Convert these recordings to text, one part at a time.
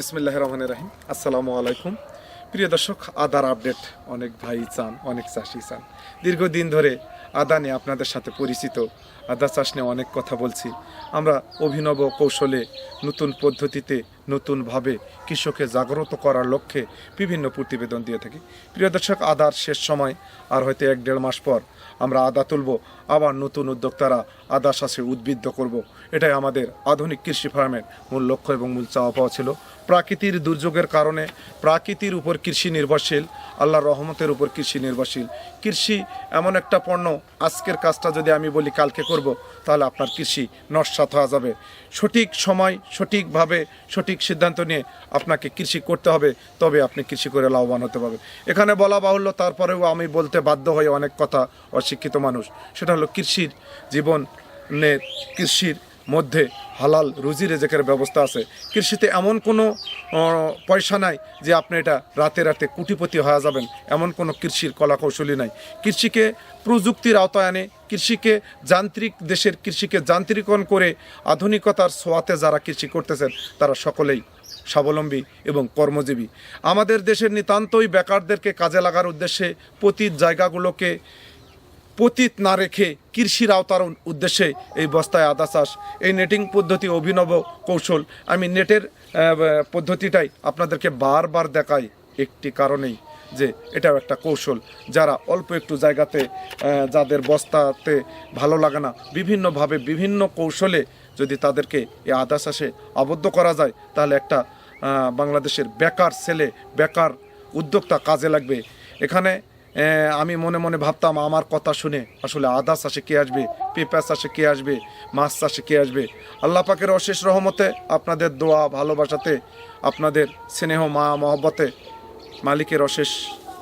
বিসমিল্লাহ রহমান রাহিম। আসসালামু আলাইকুম। প্রিয় দর্শক, আদার আপডেট। অনেক ভাই চান, অনেক চাষি চান। দীর্ঘদিন ধরে আদা নিয়ে আপনাদের সাথে পরিচিত। আদা চাষ নিয়ে অনেক কথা বলছি। আমরা অভিনব কৌশলে, নতুন পদ্ধতিতে, নতুনভাবে কৃষককে জাগ্রত করার লক্ষ্যে বিভিন্ন প্রতিবেদন দিয়ে থাকি। প্রিয় দর্শক, আদার শেষ সময়, আর হয়তো এক দেড় মাস পর আমরা আদা তুলব। আবার নতুন উদ্যোক্তারা আদা চাষে উদ্বুদ্ধ করব। এটাই আমাদের আধুনিক কৃষি ফার্মের মূল লক্ষ্য এবং মূল চাওয়া পাওয়া ছিল। প্রাকৃতির দুর্যোগের কারণে প্রাকৃতির উপর কৃষি নির্ভরশীল, আল্লাহর রহমতের উপর কৃষি নির্ভরশীল। কৃষি এমন একটা পণ্য, আজকের কাজটা যদি আমি বলি কালকে করব, তাহলে আপনার কৃষি নস্বাত হওয়া যাবে। সঠিক সময়, সঠিকভাবে সঠিক সিদ্ধান্ত নিয়ে আপনাকে কৃষি করতে হবে, তবে আপনি কৃষি করে লাভবান হতে পারবেন। এখানে বলা বাহুল্য, তারপরেও আমি বলতে বাধ্য হই অনেক কথা অশিক্ষিত মানুষ। সেটা হলো কৃষির জীবনের কৃষির মধ্যে হালাল রুজি রেজেকের ব্যবস্থা আছে। কৃষিতে এমন কোনো পয়সা নাই যে আপনি এটা রাতে রাতে কুটিপতি হয়ে যাবেন। এমন কোনো কৃষির কলা কৌশলী নাই। কৃষিকে প্রযুক্তির আওতায় আনে, কৃষিকে যান্ত্রিক দেশের কৃষিকে যান্ত্রিকরণ করে আধুনিকতার ছোঁয়াতে যারা কৃষি করতেছেন, তারা সকলেই স্বাবলম্বী এবং কর্মজীবী। আমাদের দেশের নিতান্তই বেকারদেরকে কাজে লাগার উদ্দেশ্যে প্রতি জায়গাগুলোকে পতিত না রেখে কৃষির আওতার উদ্দেশ্যে এই বস্তায় আদা চাষ। এই নেটিং পদ্ধতি অভিনব কৌশল। আমি নেটের পদ্ধতিটাই আপনাদেরকে বারবার দেখাই একটি কারণেই যে এটাও একটা কৌশল। যারা অল্প একটু জায়গাতে যাদের বস্তাতে ভালো লাগে না, বিভিন্নভাবে বিভিন্ন কৌশলে যদি তাদেরকে এই আদা চাষে আবদ্ধ করা যায়, তাহলে একটা বাংলাদেশের বেকার ছেলে, বেকার উদ্যোক্তা কাজে লাগবে। এখানে আমি মনে মনে ভাবতাম আমার কথা শুনে আসলে আদা চাষে কে আসবে পেঁপা চাষে কে আসবে, মাছ চাষে কে আসবে। আল্লাহ পাকের অশেষ রহমতে আপনাদের দোয়া, ভালোবাসাতে, আপনাদের স্নেহ, মা, মহব্বতে, মালিকের অশেষ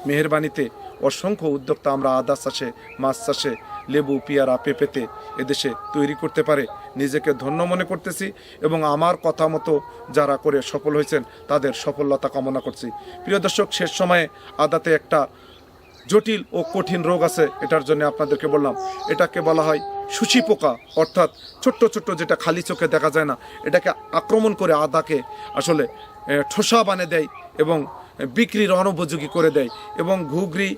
মেহরবানিতে অসংখ্য উদ্যোক্তা আমরা আদা চাষে মাছ চাষে লেবু, পেয়ারা, পেঁপেতে এদেশে তৈরি করতে পারে। নিজেকে ধন্য মনে করতেছি এবং আমার কথা মতো যারা করে সফল হয়েছেন, তাদের সফলতা কামনা করছি। প্রিয় দর্শক, শেষ সময়ে আদাতে একটা জটিল ও কঠিন রোগ আছে, এটার জন্য আপনাদেরকে বললাম, এটাকে বলা হয় সুচি পোকা, অর্থাৎ ছোট্ট ছোট্ট যেটা খালি চোখে দেখা যায় না, এটাকে আক্রমণ করে আদাকে আসলে ঠোসা বানিয়ে দেয় এবং বিক্রির অনুপযোগী করে দেয় এবং ঘুগরি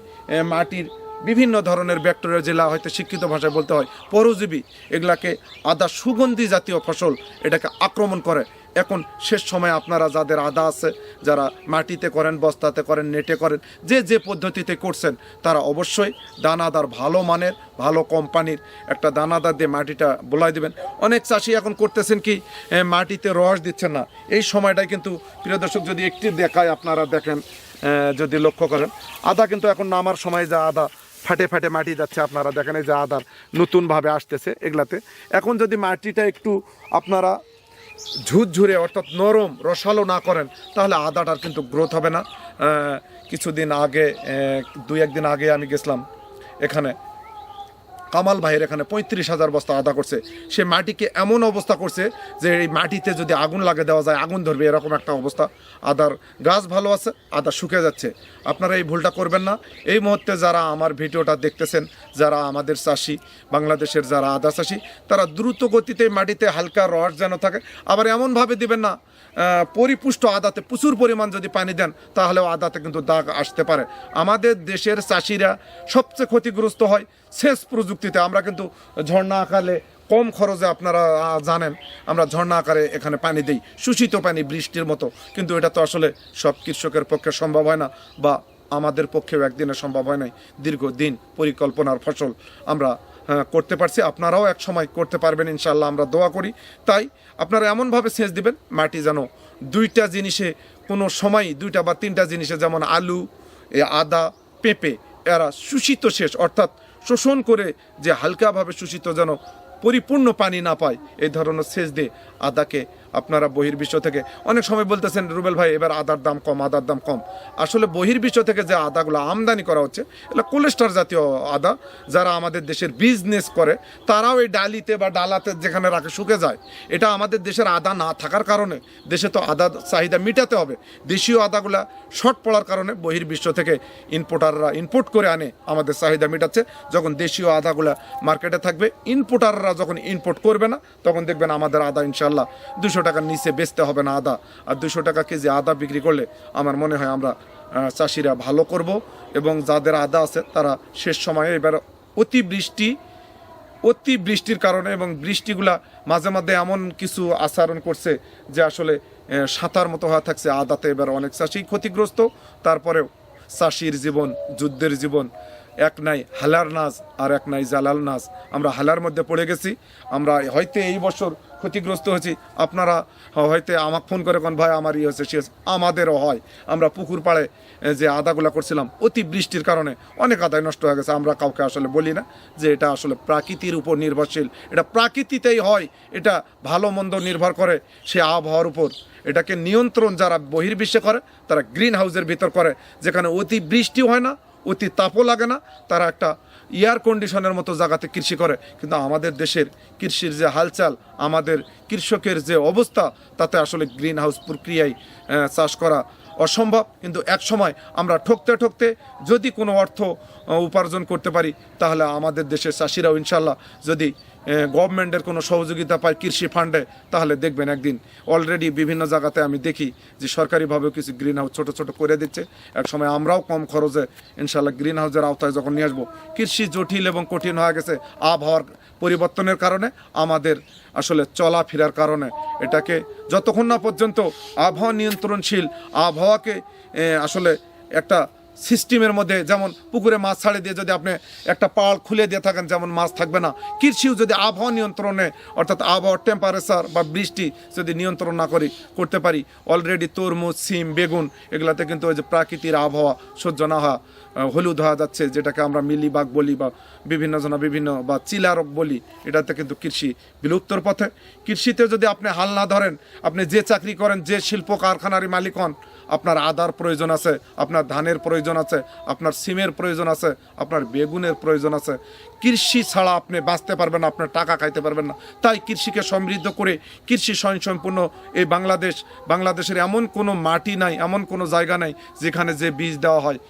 মাটির বিভিন্ন ধরনের ব্যাকটেরিয়া জেলা হয়তো শিক্ষিত ভাষায় বলতে হয়, পরজীবী, এগুলাকে আদা সুগন্ধি জাতীয় ফসল এটাকে আক্রমণ করে। এখন শেষ সময় আপনারা যাদের আদা আছে, যারা মাটিতে করেন, বস্তাতে করেন, নেটে করেন, যে যে পদ্ধতিতে করছেন, তারা অবশ্যই দানাদার ভালো মানের, ভালো কোম্পানির একটা দানাদার দিয়ে মাটিটা বোলাই দেবেন। অনেক চাষি এখন করতেছেন কি মাটিতে রস দিচ্ছেন না। এই সময়টাই কিন্তু, প্রিয় দর্শক, যদি একটি দেখায় আপনারা দেখেন যদি লক্ষ্য করেন আদা কিন্তু এখন নামার সময় যা আদা ফাটে ফাটে মাটি যাচ্ছে, আপনারা দেখেন এই যে আদার নতুনভাবে আসতেছে এগুলাতে। এখন যদি মাটিটা একটু আপনারা ঝুরঝুরে অর্থাৎ নরম, রসালো না করেন, তাহলে আদাটার কিন্তু গ্রোথ হবে না। কিছুদিন আগে দুই একদিন আগে আমি গেছিলাম এখানে। কামাল ভাইয়ের এখানে পঁয়ত্রিশ হাজার বস্তা আদা করছে। সে মাটিকে এমন অবস্থা করছে যে এই মাটিতে যদি আগুন লাগে দেওয়া যায়, আগুন ধরবে, এরকম একটা অবস্থা। আদার গাছ ভালো আছে, আদা শুকে যাচ্ছে। আপনারা এই ভুলটা করবেন না। এই মুহূর্তে যারা আমার ভিডিওটা দেখতেছেন, যারা আমাদের চাষি, বাংলাদেশের যারা আদা চাষি, তারা দ্রুত গতিতে মাটিতে হালকা রস যেন থাকে। আবার এমনভাবে দিবেন না পরিপুষ্ট আদাতে প্রচুর পরিমাণ যদি পানি দেন, তাহলেও আদাতে কিন্তু দাগ আসতে পারে। আমাদের দেশের চাষিরা সবচেয়ে ক্ষতিগ্রস্ত হয় সেচ প্রযুক্তিতে আমরা কিন্তু ঝর্ণা আকারে কম খরচে আপনারা জানেন আমরা ঝর্ণা আকারে এখানে পানি দিই শোষিত পানি বৃষ্টির মতো। কিন্তু এটা তো আসলে সব কৃষকের পক্ষে সম্ভব হয় না বা আমাদের পক্ষেও একদিনে সম্ভব হয় নাই। দীর্ঘদিন পরিকল্পনার ফসল আমরা হ্যাঁ, করতে পারছি। আপনারাও এক সময় করতে পারবেন ইনশাল্লাহ আমরা দোয়া করি। তাই আপনারা এমনভাবে সেচ দিবেন মাটি যেন দুইটা জিনিসে কোনো সময় দুইটা বা তিনটা জিনিসে যেমন আলু আদা পেঁপে এরা শোষিত শেষ অর্থাৎ শোষণ করে যে হালকাভাবে শোষিত যেন পরিপূর্ণ পানি না পায়, এই ধরনের সেচ দিয়ে আদাকে আপনারা বহির্বিশ্ব থেকে, অনেক সময় বলতেছেন, রুবেল ভাই, এবার আদার দাম কম, আদার দাম কম। আসলে বহির্বিশ্ব থেকে যে আদাগুলো আমদানি করা হচ্ছে, এগুলো কোলেস্টার জাতীয় আদা, যারা আমাদের দেশের বিজনেস করে, তারাও এই ডালিতে বা ডালাতে যেখানে রাখে শুকে যায়। এটা আমাদের দেশের আদা না থাকার কারণে দেশে তো আদা চাহিদা মিটাতে হবে। দেশীয় আদাগুলা শর্ট পড়ার কারণে বহির্বিশ্ব থেকে ইনপোর্টাররা ইনপোর্ট করে আনে, আমাদের চাহিদা মেটাচ্ছে। যখন দেশীয় আদাগুলা মার্কেটে থাকবে ইনপোর্টাররা যখন ইনপোর্ট করবে না, তখন দেখবেন আমাদের আদা ইনশাল্লাহ দুশো দুশো টাকার নিচে বেচতে হবে না আদা। আর দুশো টাকা কেজি আদা বিক্রি করলে আমার মনে হয় আমরা চাষিরা ভালো করব এবং যাদের আদা আছে তারা শেষ সময়ে এবার অতিবৃষ্টি অতি বৃষ্টির কারণে এবং বৃষ্টিগুলা মাঝে মাঝে এমন কিছু আচরণ করছে যে আসলে সাঁতার মতো হয়ে থাকছে আদাতে এবার অনেক চাষি ক্ষতিগ্রস্ত। তারপরেও চাষির জীবন, যুদ্ধের জীবন এক নাই হালার নাচ আর এক নাই জালাল নাচ। আমরা হালার মধ্যে পড়ে গেছি। আমরা হয়তো এই বছর ক্ষতিগ্রস্ত হয়েছি। আপনারা হয়তো আমাকে ফোন করে কোন, ভাই, আমার ইয়ে হচ্ছে সে। আমাদেরও হয়। আমরা পুকুর পাড়ে যে আদাগুলা করছিলাম অতি বৃষ্টির কারণে অনেক আদায় নষ্ট হয়ে গেছে। আমরা কাউকে আসলে বলি না যে এটা আসলে প্রাকৃতির উপর নির্ভরশীল। এটা প্রাকৃতিতেই হয়, এটা ভালো মন্দ নির্ভর করে সে আবহাওয়ার উপর। এটাকে নিয়ন্ত্রণ যারা বহির্বিশ্বে করে, তারা গ্রিন হাউসের ভিতর করে, যেখানে অতি বৃষ্টি হয় না অতি তাপও লাগে না, তারা একটা এয়ার কন্ডিশনের মতো জায়গাতে কৃষি করে। কিন্তু আমাদের দেশের কৃষির যে হালচাল, আমাদের কৃষকের যে অবস্থা, তাতে আসলে গ্রিন হাউস প্রক্রিয়ায় চাষ করা অসম্ভব। কিন্তু এক সময় আমরা ঠকতে ঠকতে যদি কোনো অর্থ উপার্জন করতে পারি, তাহলে আমাদের দেশের চাষিরাও ইনশাল্লাহ যদি গভর্নমেন্টের কোনো সহযোগিতা পায় কৃষি ফান্ডে তাহলে দেখবেন একদিন অলরেডি বিভিন্ন জায়গাতে আমি দেখি যে সরকারিভাবেও কিছু গ্রিন হাউস ছোটো ছোটো করে দিচ্ছে। এক সময় আমরাও কম খরচে ইনশাল্লাহ গ্রিন হাউসের আওতায় যখন নিয়ে আসব। কৃষি জটিল এবং কঠিন হয়ে গেছে আবহাওয়ার পরিবর্তনের কারণে, আমাদের আসলে চলাফেরার কারণে এটাকে যতক্ষণ না পর্যন্ত আবহাওয়া নিয়ন্ত্রণশীল, আবহাওয়াকে আসলে একটা সিস্টেমের মধ্যে, যেমন পুকুরে মাছ ছাড়ে দিয়ে যদি আপনি একটা পাল খুলে দিয়ে থাকেন, যেমন মাছ থাকবে না। কৃষিও যদি আবহাওয়া নিয়ন্ত্রণে, অর্থাৎ আবহাওয়ার টেম্পারেচার বা বৃষ্টি যদি নিয়ন্ত্রণ না করি, করতে পারি। অলরেডি তরমুজ, সিম, বেগুন, এগুলাতে কিন্তু ওই যে প্রাকৃতিক আবহাওয়া সহ্য না হওয়া হলুদ হওয়া যাচ্ছে, যেটাকে আমরা মিলিবাগ বলি বা বিভিন্ন জনা বিভিন্ন, বা চিলারক বলি, এটাতে কিন্তু কৃষি বিলুপ্তর পথে। কৃষিতে যদি আপনি হাল না ধরেন, আপনি যে চাকরি করেন, যে শিল্প কারখানারই মালিক হন আপনার আদার প্রয়োজন আছে, আপনার ধানের প্রয়োজন আছে, আপনার সিমের প্রয়োজন আছে, আপনার বেগুনের প্রয়োজন আছে। কৃষি ছাড়া আপনি বাঁচতে পারবেন না, আপনার টাকা খাইতে পারবেন না। তাই কৃষিকে সমৃদ্ধ করে, কৃষি স্বয়ংসম্পূর্ণ এই বাংলাদেশ, বাংলাদেশের এমন কোনো মাটি নাই, এমন কোনো জায়গা নাই যেখানে যে বীজ দেওয়া হয়,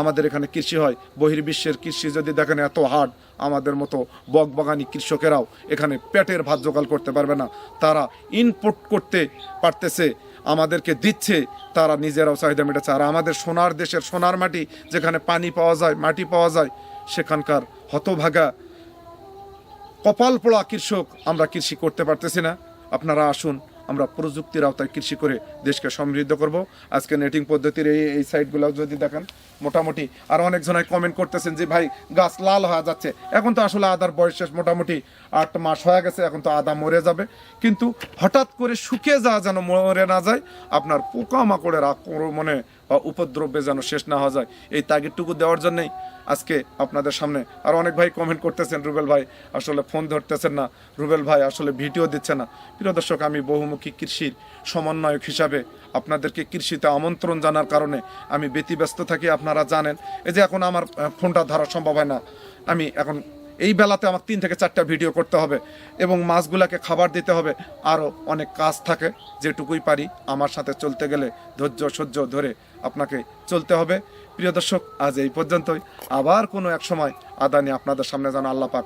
আমাদের এখানে কৃষি হয়। বহির্বিশ্বের কৃষি যদি দেখেন, এত হার্ড, আমাদের মতো বকবাগানি কৃষকেরাও এখানে পেটের ভাত জোগাল করতে পারবে না। তারা ইনপুট করতে পারতেছে আমাদেরকে দিচ্ছে, তারা নিজেরাও চাহিদা মেটাচ্ছে। আর আমাদের সোনার দেশের সোনার মাটি, যেখানে পানি পাওয়া যায়, মাটি পাওয়া যায়, সেখানকার হতভাগা কপাল পোড়া কৃষক আমরা কৃষি করতে পারতেছি না। আপনারা আসুন আমরা প্রযুক্তির আওতায় কৃষি করে দেশকে সমৃদ্ধ করব। আজকে নেটিং পদ্ধতির এই এই সাইটগুলো যদি দেখেন, মোটামুটি আর অনেক জনায় কমেন্ট করতেছেন যে, ভাই, গাছ লাল হয়ে যাচ্ছে। এখন তো আসলে আদার বয়স শেষ, মোটামুটি আট মাস হয়ে গেছে, এখন তো আদা মরে যাবে। কিন্তু হঠাৎ করে শুকিয়ে যাওয়া যেন মরে না যায়, আপনার পোকামাকড়ের আক্রমণে বা উপদ্রবে যেন শেষ না হওয়া যায়। এই তাগিদটুকু দেওয়ার জন্যেই আজকে আপনাদের সামনে আর অনেক ভাই কমেন্ট করতেছেন, রুবেল ভাই আসলে ফোন ধরতেছেন না। রুবেল ভাই আসলে ভিডিও দিচ্ছে না। প্রিয় দর্শক, আমি বহুমুখী কৃষির সমন্বয়ক হিসাবে আপনাদেরকে কৃষিতে আমন্ত্রণ জানার কারণে আমি ব্যতিব্যস্ত থাকি, আপনারা জানেন। এই যে এখন আমার ফোনটা ধরা সম্ভব হয় না। আমি এখন এই বেলাতে আমার তিন থেকে চারটা ভিডিও করতে হবে এবং মাছগুলাকে খাবার দিতে হবে। আরও অনেক কাজ থাকে, যেটুকুই পারি আমার সাথে চলতে গেলে ধৈর্য, সহ্য ধরে আপনাকে চলতে হবে। প্রিয় দর্শক, আজ এই পর্যন্তই। আবার কোনো এক সময় আদানি আপনাদের সামনে যেন আল্লাহ পাক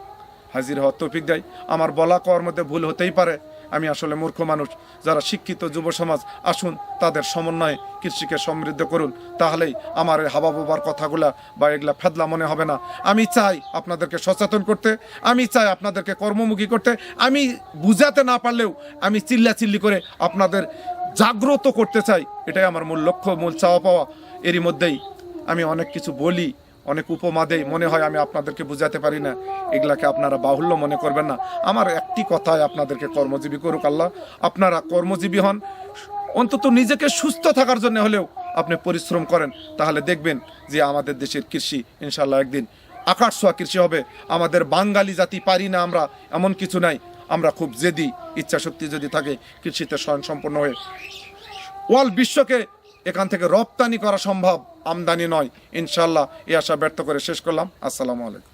হাজির হওয়ার তৌফিক দেয়। আমার বলা কওয়ার মধ্যে ভুল হতেই পারে। আমি আসলে মূর্খ মানুষ। যারা শিক্ষিত যুব সমাজ, আসুন তাদের সমন্বয়ে কৃষিকে সমৃদ্ধ করুন। তাহলেই আমার এই হাবা বাবার কথাগুলা বা এগুলা ফেদলা মনে হবে না। আমি চাই আপনাদেরকে সচেতন করতে। আমি চাই আপনাদেরকে কর্মমুখী করতে। আমি বুঝাতে না পারলেও আমি চিল্লা চিল্লি করে আপনাদের জাগ্রত করতে চাই, এটাই আমার মূল লক্ষ্য, মূল চাওয়া পাওয়া। এরই মধ্যেই আমি অনেক কিছু বলি, অনেক উপমা দেই, মনে হয় আমি আপনাদেরকে বুঝাতে পারি না। এগুলাকে আপনারা বাহুল্য মনে করবেন না। আমার একটি কথায় আপনাদেরকে কর্মজীবী করুক আল্লাহ। আপনারা কর্মজীবী হন, অন্তত নিজেকে সুস্থ থাকার জন্য হলেও আপনি পরিশ্রম করেন। তাহলে দেখবেন যে আমাদের দেশের কৃষি ইনশাল্লাহ একদিন আকাশ ছোঁয়া কৃষি হবে। আমাদের বাঙালি জাতি পারি না আমরা, এমন কিছু নাই। আমরা খুব জেদি, ইচ্ছা শক্তি যদি থাকে, কৃষিতে স্বয়ংসম্পন্ন হয়ে। ওয়াল বিশ্বকে এখান থেকে রপ্তানি করা সম্ভব, আমদানি নয়। ইনশাল্লাহ এই আশা ব্যর্থ করে শেষ করলাম। আসসালামু আলাইকুম।